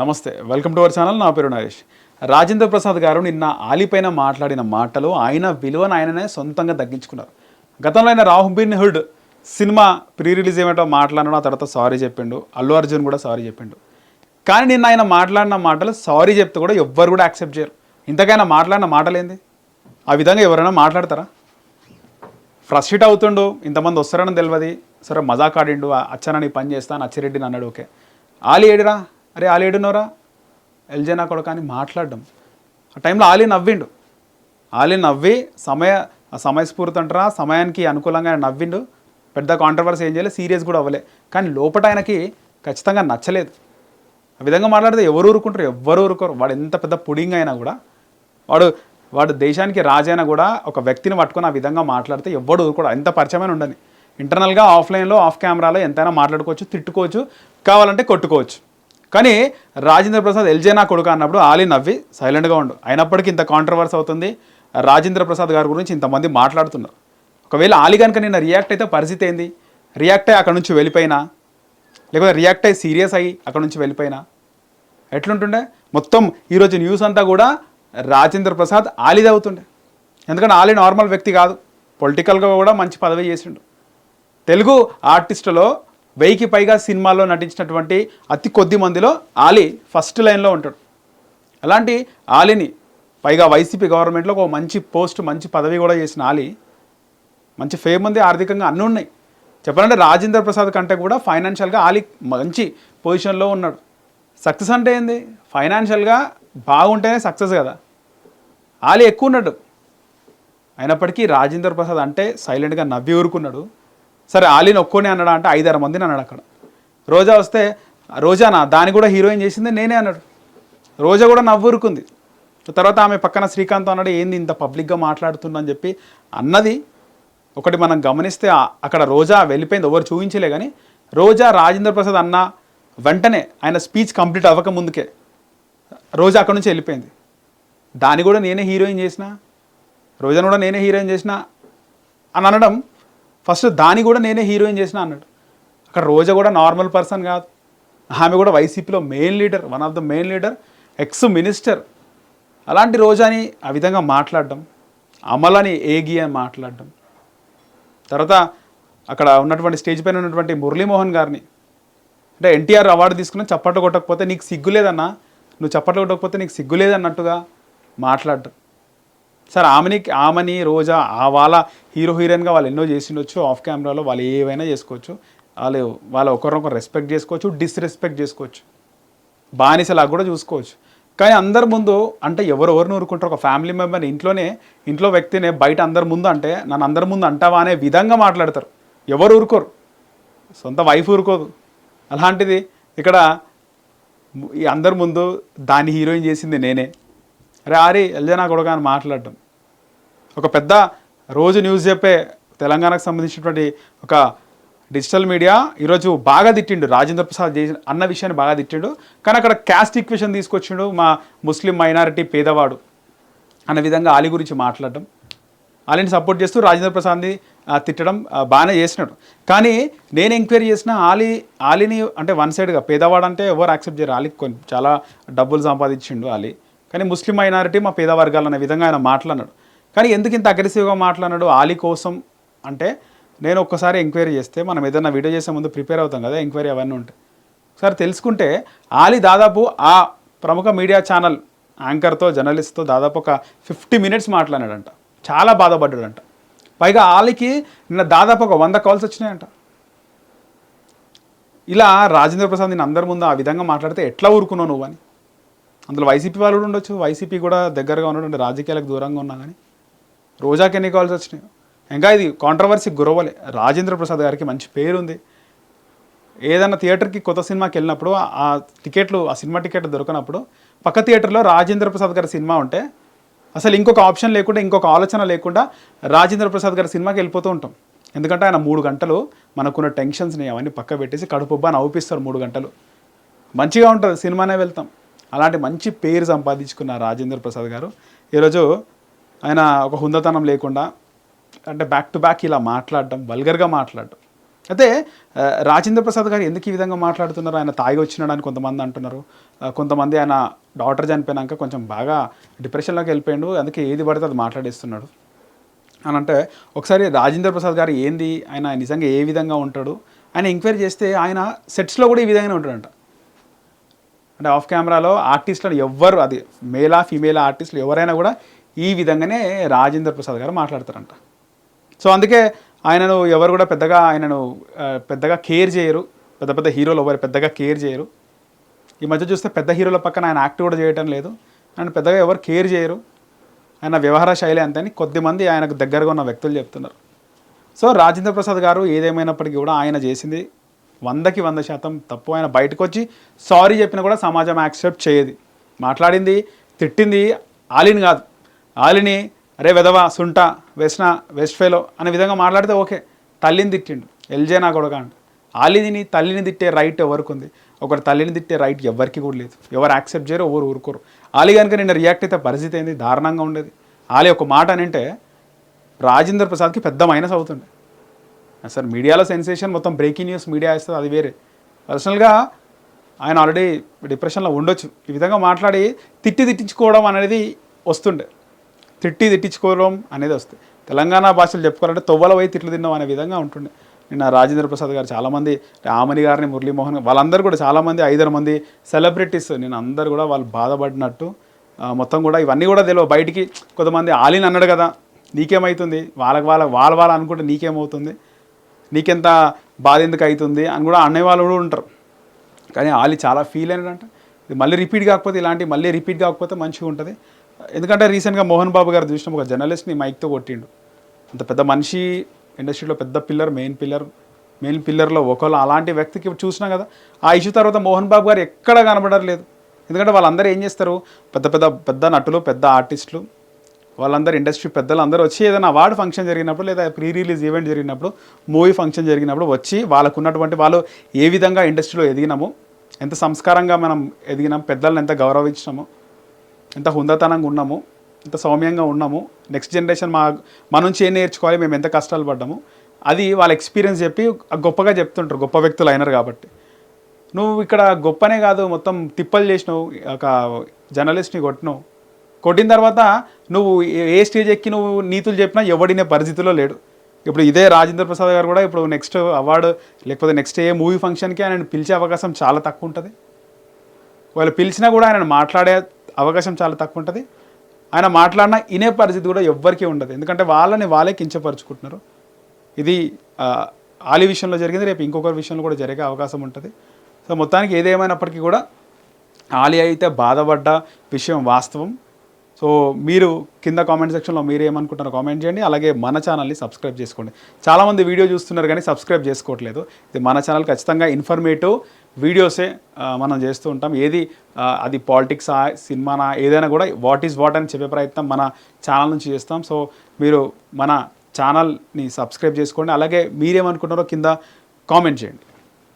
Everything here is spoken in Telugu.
నమస్తే వెల్కమ్ టు అవర్ ఛానల్. నా పేరు నరేష్. రాజేంద్ర ప్రసాద్ గారు నిన్న ఆలిపైన మాట్లాడిన మాటలు ఆయన విలువను ఆయననే సొంతంగా తగ్గించుకున్నారు. గతంలో ఆయన Robin Hood cinema pre release ఏమిటో ఆ తర్వాత సారీ చెప్పిండు. అల్లు అర్జున్ కూడా సారీ చెప్పిండు. కానీ నిన్న ఆయన మాట్లాడిన మాటలు సారీ చెప్తే కూడా ఎవ్వరు కూడా యాక్సెప్ట్ చేయరు. ఇంతకైనా మాట్లాడిన మాటలేంది? ఆ విధంగా ఎవరైనా మాట్లాడతారా? ఫ్రస్ట్రేట్ అవుతుండు ఇంతమంది వస్తారని తెలియదు సరే మజాకాడిండు ఆ అచ్చనని పని చేస్తాను అచ్చిరెడ్డిని అన్నాడు ఓకే. ఆలి ఏడిరా? అరే ఆలి ఏడునోరా ఎల్జే నా కొడుకు అని మాట్లాడడం. ఆ టైంలో ఆలీ నవ్విండు. ఆలీ నవ్వి సమయ సమయస్ఫూర్తి అంటారా? సమయానికి అనుకూలంగా ఆయన నవ్విండు. పెద్ద కాంట్రవర్సీ ఏం చేయలేదు సీరియస్ కూడా అవ్వలే. కానీ లోపట ఆయనకి ఖచ్చితంగా నచ్చలేదు. ఆ విధంగా మాట్లాడితే ఎవరు ఊరుకుంటారు? ఎవరు ఊరుకోరు. వాడు ఎంత పెద్ద పుడింగ్ అయినా కూడా వాడు వాడు దేశానికి రాజైనా కూడా ఒక వ్యక్తిని పట్టుకుని ఆ విధంగా మాట్లాడితే ఎవ్వడు ఊరుకోడు. ఎంత పరిచయమైన ఉండని. ఇంటర్నల్గా ఆఫ్లైన్లో ఆఫ్ కెమెరాలో ఎంతైనా మాట్లాడుకోవచ్చు తిట్టుకోవచ్చు. కావాలంటే కొట్టుకోవచ్చు. కానీ రాజేంద్ర ప్రసాద్ ఎల్జేనా కొడుకు అన్నప్పుడు ఆలీ నవ్వి సైలెంట్గా ఉండు. అయినప్పటికీ ఇంత కాంట్రవర్సీ అవుతుంది. రాజేంద్ర ప్రసాద్ గారి గురించి ఇంతమంది మాట్లాడుతున్నారు. ఒకవేళ ఆలీ కనుక నిన్న రియాక్ట్ అయితే పరిస్థితి ఏంది? రియాక్ట్ అయ్యి అక్కడ నుంచి వెళ్ళిపోయినా? లేకపోతే రియాక్ట్ అయ్యి సీరియస్ అయ్యి అక్కడ నుంచి వెళ్ళిపోయినా? ఎట్లుంటుండే? మొత్తం ఈరోజు న్యూస్ అంతా కూడా రాజేంద్ర ప్రసాద్ ఆలీది అవుతుండే. ఎందుకంటే ఆలీ నార్మల్ వ్యక్తి కాదు. పొలిటికల్గా కూడా మంచి పదవి చేసిండు. తెలుగు ఆర్టిస్టులో వెయ్యికి పైగా సినిమాల్లో నటించినటువంటి అతి కొద్ది మందిలో ఆలీ ఫస్ట్ లైన్లో ఉంటాడు. అలాంటి ఆలీని పైగా వైసీపీ గవర్నమెంట్లో ఒక మంచి పోస్ట్ మంచి పదవి కూడా చేసిన ఆలీ మంచి ఫేమ్ ఉంది ఆర్థికంగా అన్నీ ఉన్నాయి. చెప్పాలంటే రాజేంద్ర ప్రసాద్ కంటే కూడా ఫైనాన్షియల్గా ఆలీ మంచి పొజిషన్లో ఉన్నాడు. సక్సెస్ అంటే ఏంది? ఫైనాన్షియల్గా బాగుంటేనే సక్సెస్ కదా. ఆలీ ఎక్కువ ఉన్నాడు. అయినప్పటికీ రాజేంద్ర ప్రసాద్ అంటే సైలెంట్గా నవ్వి ఊరుకున్నాడు. సరే ఆలీని ఒక్కోనే అన్నాడా అంటే ఐదారు మందిని అన్నాడు అక్కడ. రోజా వస్తే రోజానా దాన్ని కూడా హీరోయిన్ చేసింది నేనే అన్నాడు. రోజా కూడా నవ్వు ఊరుకుంది. తర్వాత ఆమె పక్కన శ్రీకాంత్ అన్నాడు ఏంది ఇంత పబ్లిక్గా మాట్లాడుతుందని చెప్పి అన్నది ఒకటి మనం గమనిస్తే అక్కడ రోజా వెళ్ళిపోయింది ఎవరు చూపించలే కానీ రోజా రాజేంద్ర ప్రసాద్ అన్న వెంటనే ఆయన స్పీచ్ కంప్లీట్ అవ్వక ముందుకే రోజా అక్కడ నుంచి వెళ్ళిపోయింది. దాన్ని కూడా నేనే హీరోయిన్ చేసిన? రోజాను కూడా నేనే హీరోయిన్ చేసిన? అని అనడం ఫస్ట్ దాని కూడా నేనే హీరోయిన్ చేసిన అన్నాడు. అక్కడ రోజా కూడా నార్మల్ పర్సన్ కాదు. ఆమె కూడా వైసీపీలో main leader one of the main leader ex minister. అలాంటి రోజాని ఆ విధంగా మాట్లాడడం అమలని ఏగి అని మాట్లాడడం. తర్వాత అక్కడ ఉన్నటువంటి స్టేజ్ పైన ఉన్నటువంటి మురళీమోహన్ గారిని అంటే ఎన్టీఆర్ అవార్డు తీసుకున్న చప్పట్లు కొట్టకపోతే నీకు సిగ్గు లేదన్నా నువ్వు చప్పట్లు కొట్టకపోతే నీకు సిగ్గు లేదన్నట్టుగా మాట్లాడటం సార్ ఆమెని ఆమెని రోజా ఆ వాళ్ళ హీరో హీరోయిన్గా వాళ్ళు ఎన్నో చేసిండొచ్చు ఆఫ్ కెమెరాలో వాళ్ళు ఏవైనా చేసుకోవచ్చు. వాళ్ళు వాళ్ళ ఒకరినొకరు రెస్పెక్ట్ చేసుకోవచ్చు డిస్రెస్పెక్ట్ చేసుకోవచ్చు. బానిసలా కూడా చూసుకోవచ్చు. కానీ అందరి ముందు అంటే ఎవరెవరిని ఊరుకుంటారు? ఒక ఫ్యామిలీ మెంబర్ ఇంట్లోనే ఇంట్లో వ్యక్తినే బయట అందరి ముందు అంటే నన్ను అందరి ముందు అంటావా అనే విధంగా మాట్లాడతారు. ఎవరు ఊరుకోరు. సొంత వైఫ్ ఊరుకోదు. అలాంటిది ఇక్కడ అందరి ముందు దాని హీరోయిన్ చేసింది నేనే. అరే ఆరి ఎల్జనా కొడుక అని మాట్లాడటం. ఒక పెద్ద రోజు న్యూస్ చెప్పే తెలంగాణకు సంబంధించినటువంటి ఒక డిజిటల్ మీడియా ఈరోజు బాగా తిట్టిండు రాజేంద్ర ప్రసాద్ చేసిన అన్న విషయాన్ని బాగా తిట్టిండు. కానీ అక్కడ క్యాస్ట్ ఈక్వేషన్ తీసుకొచ్చిండు మా ముస్లిం మైనారిటీ పేదవాడు అన్న విధంగా ఆలీ గురించి మాట్లాడడం ఆలీని సపోర్ట్ చేస్తూ రాజేంద్ర ప్రసాద్ని తిట్టడం బాగానే చేసినాడు. కానీ నేను ఎంక్వైరీ చేసిన ఆలి ఆలిని అంటే వన్ సైడ్గా పేదవాడు అంటే ఎవరు యాక్సెప్ట్ చేయరు. ఆలీ కొన్ని చాలా డబ్బులు సంపాదించిండు ఆలి. కానీ ముస్లిం మైనారిటీ మా పేద వర్గాలు అనే విధంగా ఆయన మాట్లాడినాడు. కానీ ఎందుకు ఇంత అగ్రెసివ్గా మాట్లాడినాడు? ఆలీ కోసం అంటే నేను ఒక్కసారి ఎంక్వైరీ చేస్తే మనం ఏదైనా వీడియో చేసే ముందు ప్రిపేర్ అవుతాం కదా ఎంక్వైరీ అవన్నీ ఉంటాయి ఒకసారి తెలుసుకుంటే ఆలీ దాదాపు ఆ ప్రముఖ మీడియా ఛానల్ యాంకర్తో జర్నలిస్ట్తో దాదాపు ఒక ఫిఫ్టీ మినిట్స్ మాట్లాడాడంట చాలా బాధపడ్డాడంట. పైగా ఆలీకి నిన్న దాదాపు ఒక వంద కాల్స్ వచ్చినాయంట. ఇలా రాజేంద్ర ప్రసాద్ నేను అందరి ముందు ఆ విధంగా మాట్లాడితే ఎట్లా ఊరుకున్నావు నువ్వు అని. అందులో వైసీపీ వాళ్ళు కూడా ఉండొచ్చు. వైసీపీ కూడా దగ్గరగా ఉన్నటువంటి రాజకీయాలకు దూరంగా ఉన్నా కానీ రోజాకి ఎన్ని కాల్స్ వచ్చినాయి. ఇంకా ఇది కాంట్రవర్సీ గురవలే రాజేంద్ర ప్రసాద్ గారికి మంచి పేరు ఉంది ఏదైనా థియేటర్కి కొత్త సినిమాకి వెళ్ళినప్పుడు ఆ- టికెట్లు ఆ సినిమా టికెట్లు దొరకనప్పుడు పక్క థియేటర్లో రాజేంద్ర ప్రసాద్ గారి సినిమా ఉంటే అసలు ఇంకొక ఆప్షన్ లేకుండా ఇంకొక ఆలోచన లేకుండా రాజేంద్ర ప్రసాద్ గారి సినిమాకి వెళ్ళిపోతూ ఉంటాం. ఎందుకంటే ఆయన మూడు గంటలు మనకున్న టెన్షన్స్ని అవన్నీ పక్క పెట్టేసి కడుపుబ్బా నవ్విస్తారు మూడు గంటలు. మంచిగా ఉంటుంది. సినిమానే వెళ్తాం. అలాంటి మంచి పేరు సంపాదించుకున్న రాజేంద్ర ప్రసాద్ గారు. ఈరోజు ఆయన ఒక హుందతనం లేకుండా అంటే బ్యాక్ టు బ్యాక్ ఇలా మాట్లాడడం వల్గర్గా మాట్లాడడం. అయితే రాజేంద్ర ప్రసాద్ గారు ఎందుకు ఈ విధంగా మాట్లాడుతున్నారు? ఆయన తాగి వచ్చినాడని కొంతమంది అంటున్నారు. కొంతమంది ఆయన డాక్టర్ చనిపోయినాక కొంచెం బాగా డిప్రెషన్లోకి వెళ్ళిపోయాడు. అందుకే ఏది పడితే అది మాట్లాడేస్తున్నాడు. అని అంటే ఒకసారి రాజేంద్ర ప్రసాద్ గారు ఏంది? ఆయన నిజంగా ఏ విధంగా ఉంటాడు? ఆయన ఎంక్వైరీ చేస్తే ఆయన సెట్స్లో కూడా ఈ విధంగానే ఉంటాడంట. అంటే ఆఫ్ కెమెరాలో ఆర్టిస్టులు ఎవ్వరు అది మేలా ఫీమేలా ఆర్టిస్టులు ఎవరైనా కూడా ఈ విధంగానే రాజేంద్ర ప్రసాద్ గారు మాట్లాడతారంట. సో అందుకే ఆయనను ఎవరు కూడా పెద్దగా ఆయనను పెద్దగా కేర్ చేయరు. పెద్ద పెద్ద హీరోలు ఎవరు పెద్దగా కేర్ చేయరు. ఈ మధ్య చూస్తే పెద్ద హీరోల పక్కన ఆయన యాక్ట్ కూడా చేయటం లేదు. ఆయన పెద్దగా ఎవరు కేర్ చేయరు. ఆయన వ్యవహార శైలి అంతని కొద్దిమంది ఆయనకు దగ్గరగా ఉన్న వ్యక్తులు చెప్తున్నారు. సో రాజేంద్ర ప్రసాద్ గారు ఏదేమైనప్పటికీ కూడా ఆయన చేసింది వందకి వంద శాతం తప్పు ఆయన బయటకు వచ్చి సారీ చెప్పినా కూడా సమాజం యాక్సెప్ట్ చేయదు. మాట్లాడింది తిట్టింది ఆలిని కాదు. ఆలిని అరే వెదవా సుంట వెస్న వెస్ట్ ఫెలో అనే విధంగా మాట్లాడితే ఓకే. తల్లిని తిట్టిండు. ఎల్జే నా కూడా అంట. ఆలిని తల్లిని తిట్టే రైట్ ఎవరికి ఉంది ఒకరు తల్లిని తిట్టే రైట్ ఎవరికి కూడా లేదు. ఎవరు యాక్సెప్ట్ చేయరు ఎవరు ఊరుకోరు. ఆలి కనుక నిన్న రియాక్ట్ అయితే పరిస్థితి ఏంది? దారుణంగా ఉండేది. ఆలి ఒక మాట అని అంటే రాజేంద్ర ప్రసాద్కి పెద్ద మైనస్ అవుతుండే. సార్ మీడియాలో సెన్సేషన్ మొత్తం బ్రేకింగ్ న్యూస్ మీడియా వేస్తుంది అది వేరే. పర్సనల్గా ఆయన ఆల్రెడీ డిప్రెషన్లో ఉండొచ్చు. ఈ విధంగా మాట్లాడి తిట్టి తిట్టించుకోవడం అనేది వస్తుండే. తిట్టి తిట్టించుకోవడం అనేది వస్తుంది. తెలంగాణ భాషలు చెప్పుకోవాలంటే తొవ్వల పోయి తిట్లు తిన్నాం అనే విధంగా ఉంటుండే. నిన్న రాజేంద్ర ప్రసాద్ గారు చాలామంది రామని గారిని మురళీమోహన్ వాళ్ళందరూ కూడా చాలామంది ఐదారు మంది సెలబ్రిటీస్ నేను అందరు కూడా వాళ్ళు బాధపడినట్టు మొత్తం కూడా ఇవన్నీ కూడా తెలియవు. బయటికి కొంతమంది ఆలిని అన్నాడు కదా నీకేమవుతుంది వాళ్ళకి వాళ్ళ వాళ్ళ వాళ్ళ అనుకుంటే నీకేమవుతుంది? నీకెంత బాధ ఎందుకు అవుతుంది అని కూడా అనేవాళ్ళు కూడా ఉంటారు. కానీ వాళ్ళు చాలా ఫీల్ అయినాడంట ఇది మళ్ళీ రిపీట్ కాకపోతే ఇలాంటి మళ్ళీ రిపీట్ కాకపోతే మంచిగా ఉంటుంది. ఎందుకంటే రీసెంట్గా మోహన్ బాబు గారు చూసిన ఒక జర్నలిస్ట్ని మైక్తో కొట్టిండు. అంత పెద్ద మనిషి ఇండస్ట్రీలో పెద్ద పిల్లర్ మెయిన్ పిల్లర్ మెయిన్ పిల్లర్లో ఒకళ్ళు అలాంటి వ్యక్తికి చూసినా కదా ఆ ఇష్యూ తర్వాత మోహన్ బాబు గారు ఎక్కడ కనబడలేదు. ఎందుకంటే వాళ్ళందరూ ఏం చేస్తారు? పెద్ద పెద్ద పెద్ద నటులు పెద్ద ఆర్టిస్టులు వాళ్ళందరూ ఇండస్ట్రీ పెద్దలు అందరూ వచ్చి ఏదైనా అవార్డ్ ఫంక్షన్ జరిగినప్పుడు లేదా ప్రీ రిలీజ్ ఈవెంట్ జరిగినప్పుడు మూవీ ఫంక్షన్ జరిగినప్పుడు వచ్చి వాళ్ళకు ఉన్నటువంటి వాళ్ళు ఏ విధంగా ఇండస్ట్రీలో ఎదిగినాము ఎంత సంస్కారంగా మనం ఎదిగినాం పెద్దలను ఎంత గౌరవించినాము ఎంత హుందతనంగా ఉన్నాము ఎంత సౌమ్యంగా ఉన్నాము నెక్స్ట్ జనరేషన్ మా మా నుంచి ఏం నేర్చుకోవాలి మేము ఎంత కష్టాలు పడ్డాము అది వాళ్ళ ఎక్స్పీరియన్స్ చెప్పి గొప్పగా చెప్తుంటారు గొప్ప వ్యక్తులు అయినారు కాబట్టి. నువ్వు ఇక్కడ గొప్పనే కాదు మొత్తం తిప్పలు చేసినావు ఒక జర్నలిస్ట్ని కొట్టినావు. కొట్టిన తర్వాత నువ్వు ఏ- ఏ స్టేజ్ ఎక్కి నువ్వు నీతులు చెప్పినా ఎవడినే పరిస్థితిలో లేడు. ఇప్పుడు ఇదే రాజేంద్ర ప్రసాద్ గారు కూడా ఇప్పుడు నెక్స్ట్ అవార్డు లేకపోతే నెక్స్ట్ ఏ మూవీ ఫంక్షన్కి ఆయన పిలిచే అవకాశం చాలా తక్కువ ఉంటుంది. వాళ్ళు పిలిచినా కూడా ఆయన మాట్లాడే అవకాశం చాలా తక్కువ ఉంటుంది. ఆయన మాట్లాడినా ఇనే పరిస్థితి కూడా ఎవ్వరికీ ఉండదు. ఎందుకంటే వాళ్ళని వాళ్ళే కించపరుచుకుంటున్నారు. ఇది ఆలి విషయంలో జరిగింది రేపు ఇంకొకరి విషయంలో కూడా జరిగే అవకాశం ఉంటుంది. సో మొత్తానికి ఏదేమైనప్పటికీ కూడా ఆలి అయితే బాధపడ్డ విషయం వాస్తవం. సో మీరు కింద కామెంట్ సెక్షన్లో మీరు ఏమనుకుంటారో కామెంట్ చేయండి. అలాగే మన ఛానల్ని సబ్స్క్రైబ్ చేసుకోండి. చాలామంది వీడియో చూస్తున్నారు కానీ సబ్స్క్రైబ్ చేసుకోవట్లేదు. ఇది మన ఛానల్ ఖచ్చితంగా ఇన్ఫర్మేటివ్ వీడియోసే మనం చేస్తూ ఉంటాం. ఏది అది పాలిటిక్సా సినిమానా ఏదైనా కూడా వాట్ ఈజ్ వాట్ అని చెప్పే ప్రయత్నం మన ఛానల్ నుంచి చేస్తాం. సో మీరు మన ఛానల్ని సబ్స్క్రైబ్ చేసుకోండి. అలాగే మీరేమనుకుంటారో కింద కామెంట్ చేయండి.